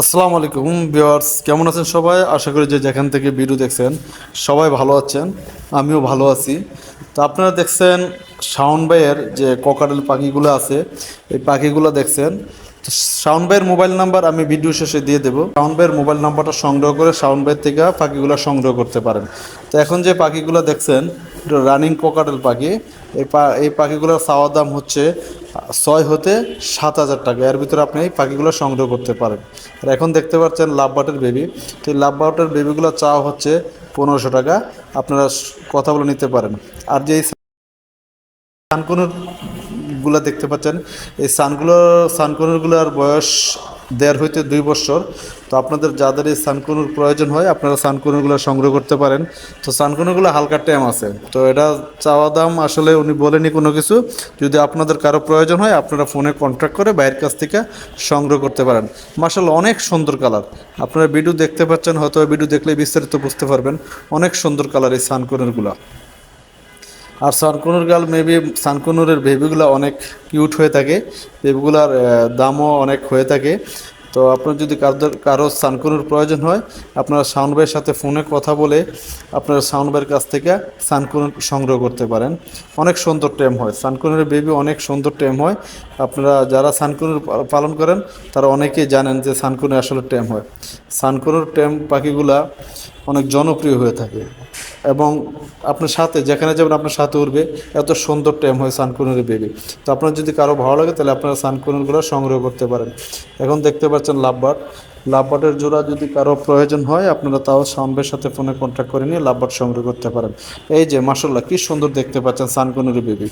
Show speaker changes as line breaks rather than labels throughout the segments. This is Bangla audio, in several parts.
আসসালামু আলাইকুম ভিউয়ার্স, কেমন আছেন সবাই? আশা করি যে যেখান থেকে ভিডিও দেখছেন সবাই ভালো আছেন, আমিও ভালো আছি। তো আপনারা দেখছেন শাওন ভাইয়ের যে ককারেল পাখিগুলো আছে, এই পাখিগুলো দেখছেন। শাওন ভাইয়ের মোবাইল নাম্বার আমি ভিডিও শেষে দিয়ে দেবো। শাওন ভাইয়ের মোবাইল নাম্বারটা সংগ্রহ করে শাওন ভাইয়ের থেকে পাখিগুলো সংগ্রহ করতে পারেন। তো এখন যে পাখিগুলো দেখছেন রানিং কোকাটেল পাখি। এই পা, এই পাখিগুলোর চাওয়া দাম হচ্ছে ছয় হতে সাত হাজার টাকা। এর ভিতরে আপনি এই পাখিগুলো সংগ্রহ করতে পারেন। আর এখন দেখতে পাচ্ছেন লাভ বাটের বেবি তো এই লাভ বাটের বেবিগুলো চাওয়া হচ্ছে পনেরোশো টাকা। আপনারা কথা বলে নিতে পারেন। আর যে এই সানকনুরগুলা দেখতে পাচ্ছেন, এই সানগুলো সানকনুরগুলোর বয়স দেড় হইতে দুই বছর। তো আপনাদের যাদের এই সানকুনুর প্রয়োজন হয়, আপনারা সানকনুরগুলো সংগ্রহ করতে পারেন। তো সানকনুরগুলো হালকা টাইম আছে। তো এটা চাওয়া দাম আসলে উনি বলেনি কোনো কিছু। যদি আপনাদের কারও প্রয়োজন হয়, আপনারা ফোনে কন্ট্যাক্ট করে বাইরের কাছ থেকে সংগ্রহ করতে পারেন। মার্শাল অনেক সুন্দর কালার। আপনারা ভিডিও দেখতে পাচ্ছেন, হয়তো ভিডিও দেখলে বিস্তারিত বুঝতে পারবেন। অনেক সুন্দর কালার এই সানকনুরগুলো। আর সানকুনুর গাল মেবি সানকুনুরের বেবিগুলো অনেক কিউট হয়ে থাকে। বেবিগুলার দামও অনেক হয়ে থাকে। তো আপনার যদি কারোর কারও সানকুনুর প্রয়োজন হয়, আপনারা সাউন্ড ভাইয়ের সাথে ফোনে কথা বলে আপনারা সাউন্ড ভাইয়ের কাছ থেকে সানকুনুর সংগ্রহ করতে পারেন। অনেক সুন্দর টেম হয়। সানকুনুরের বেবি অনেক সুন্দর টেম হয়। আপনারা যারা সানকুনুর পালন করেন, তারা অনেকেই জানেন যে সানকুনুর আসলে টেম হয়। সানকুনুর টেম পাখিগুলা অনেক জনপ্রিয় হয়ে থাকে। এবং আপনার সাথে, যেখানে যাবেন আপনার সাথে উঠবে, এত সুন্দর টাইম হয় সানকুনের বেবি। তো আপনার যদি কারও ভালো লাগে, তাহলে আপনারা সানকুনেরগুলো সংগ্রহ করতে পারেন। এখন দেখতে পাচ্ছেন লাভবার্ড। লাভবার্ডের জোড়া যদি কারও প্রয়োজন হয়, আপনারা তাও সাম্বের সাথে ফোনে কন্ট্যাক্ট করে নিয়ে লাভবাট সংগ্রহ করতে পারেন। এই যে মাসাল্লাহ কী সুন্দর দেখতে পাচ্ছেন সানকুনুরি বেবি।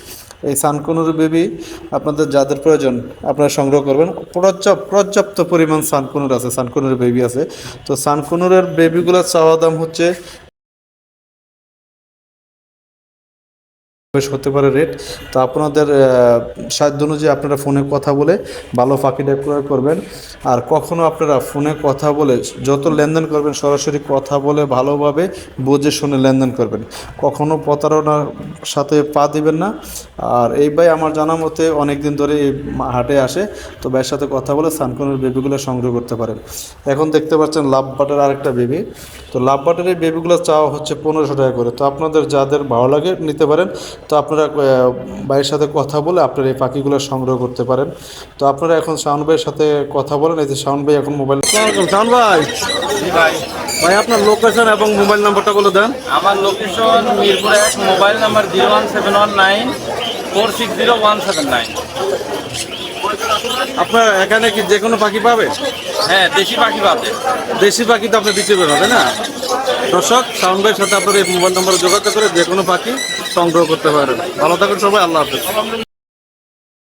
এই সানকুনুরি বেবি আপনাদের যাদের প্রয়োজন, আপনারা সংগ্রহ করবেন। পর্যাপ্ত পর্যাপ্ত পরিমাণ সানকুনুর আছে সানকনুরি বেবি আছে। তো সানকনুরের বেবিগুলোর চাওয়া দাম হচ্ছে হতে পারে রেট তো আপনাদের সাধ্য অনুযায়ী আপনারা ফোনে কথা বলে ভালো পাখিটা ক্রয় করবেন। আর কখনো আপনারা ফোনে কথা বলে যত লেনদেন করবেন, সরাসরি কথা বলে ভালোভাবে বুঝে শুনে লেনদেন করবেন। কখনো প্রতারণার সাথে পা দিবেন না। আর এই ভাই আমার জানা মতে অনেক দিন ধরে এই হাটে আসে, তো ভাইয়ের সাথে কথা বলে সানকনের বেবিগুলো সংগ্রহ করতে পারেন। এখন দেখতে পাচ্ছেন লাভ বাটের আরেকটা বেবি তো লাভ বাটের এই বেবিগুলো চাওয়া হচ্ছে পনেরোশো টাকা করে। তো আপনাদের যাদের ভালো লাগে নিতে পারেন তো আপনারা ভাইয়ের সাথে কথা বলে আপনারা এই পাখিগুলো সংগ্রহ করতে পারেন। তো আপনারা এখন শাওন ভাইয়ের সাথে কথা বলেন এই যে শাওন ভাই এখন মোবাইল শাওন ভাই।
ভাই।
ভাই আপনার লোকেশন এবং মোবাইল নাম্বারটা বলে দেন।
আমার লোকেশন মিরপুর এক mobile number zero one seven one nine four six zero one seven nine.
আপনার এখানে কি যে কোনো পাখি পাবে?
হ্যাঁ দেশি পাখি পাবে।
দেশি পাখি তো আপনি দিতে পারবেন তাই না? দর্শক, সাউন্ড ভাইয়ের সাথে আপনার এই মোবাইল নম্বরে যোগাযোগ করে যে কোনো পাখি সংগ্রহ করতে পারেন। ভালো থাকুন সবাই, আল্লাহ হাফেজ।